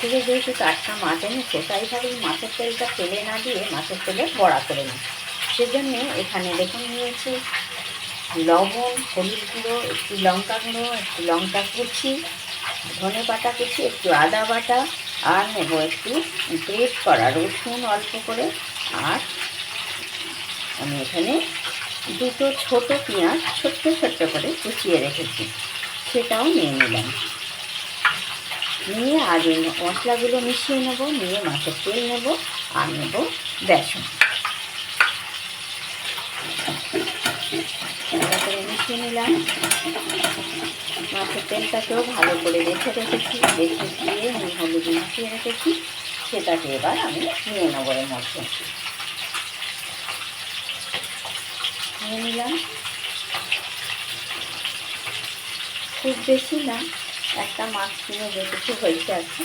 থেকে যেহেতু টাটকা মাছ এনেছে তাই ভাবি মাছের তেলটা তেলে না দিয়ে মাছের তেলে বড়া করে নিই। সেজন্য এখানে দেখুন নিয়েছি লবণ, হলুদ গুঁড়ো, একটু লঙ্কা গুঁড়ো, একটু লঙ্কা কুচি, ধনে বাটা কুচি, একটু আদা বাটা, আর নেব একটু পেস্ট করা রসুন অল্প করে, আর আমি এখানে দুটো ছোট পেঁয়াজ ছোট্ট ছোট্ট করে কুচিয়ে রেখেছি, সেটাও নিয়ে নিলাম। নিয়ে এই মশলাগুলো মিশিয়ে নেব, নিয়ে মাছের তেল নেব আর নেব বেসন। করে মিশিয়ে নিলাম। মাছের তেলটাকেও ভালো করে রেখে রেখেছি, রেখে দিয়ে নুন, হলুদ মিশিয়ে রেখেছি। সেটাকে এবার আমি নিয়ে নেব এর মধ্যে। নিয়ে নিলাম। খুব বেশি না। একটা মাছ কিনে যেটুকু হয়েছে আর কি।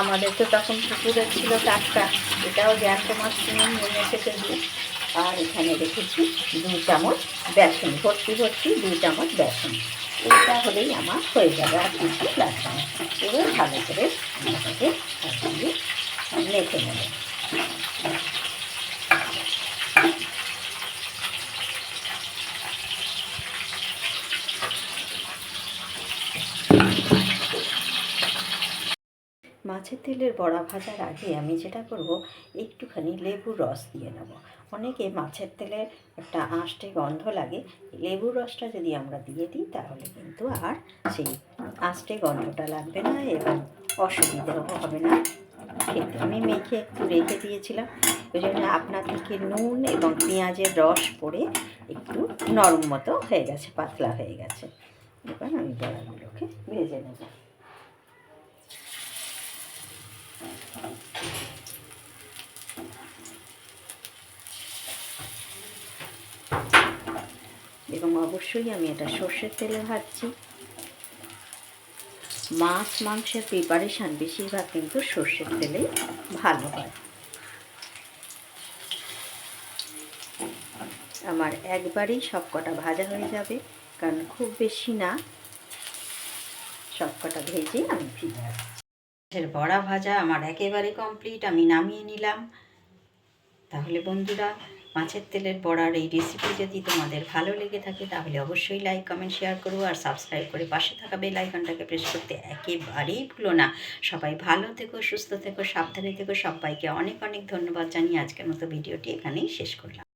আমাদের তো তখন পুকুরে ছিল টাটকা এটাও জ্যান্ত মাছ কিনে নিয়ে এসেছে দিয়ে আর এখানে রেখেছি দু চামচ বেসন, ভর্তি ভর্তি দু চামচ বেসন। এটা হলেই আমার হয়ে যাবে আর কিছু লাগবে এবার ভালো করে মেখে নেব। মাছের তেলের বড়া ভাজার আগে আমি যেটা করব, একটুখানি লেবুর রস দিয়ে নেব। অনেকে মাছের তেলে একটা আঁশটে গন্ধ লাগে লেবুর রসটা যদি আমরা দিয়ে দিই, তাহলে কিন্তু আর সেই আঁশটে গন্ধটা লাগবে না এবং অসুবিধাও হবে না। খেতে আমি মেখে একটু রেখে দিয়েছিলাম ওই জন্য আপনার থেকে নুন এবং পেঁয়াজের রস পড়ে একটু নরম মতো হয়ে গেছে, পাতলা হয়ে গেছে। এবার আমি বড়াগুলোকে ভেজে নেব। এবং অবশ্যই আমি এটা সর্ষের তেলে ভাজছি। মাছ, মাংসের প্রিপারেশান বেশিরভাগ কিন্তু সর্ষের তেলে ভালো হয়। আমার একবারেই সব কটা ভাজা হয়ে যাবে, কারণ খুব বেশি না সব কটা ভেজে আমি ফিরে বড়া ভাজা আমার একেবারে কমপ্লিট আমি নামিয়ে নিলাম। তাহলে বন্ধুরা মাছের তেলের বড়ার এই রেসিপি যদি তোমাদের ভালো লেগে থাকে, তাহলে অবশ্যই লাইক কমেন্ট শেয়ার করো আর সাবস্ক্রাইব করে পাশে থাকা বেল আইকনটাকে প্রেস করতে একেবারেই ভুলো না। সবাই ভালো থেকো, সুস্থ থেকো, সাবধানে থেকো। সবাইকে অনেক অনেক ধন্যবাদ জানিয়ে আজকের মতো ভিডিওটি এখানেই শেষ করলাম।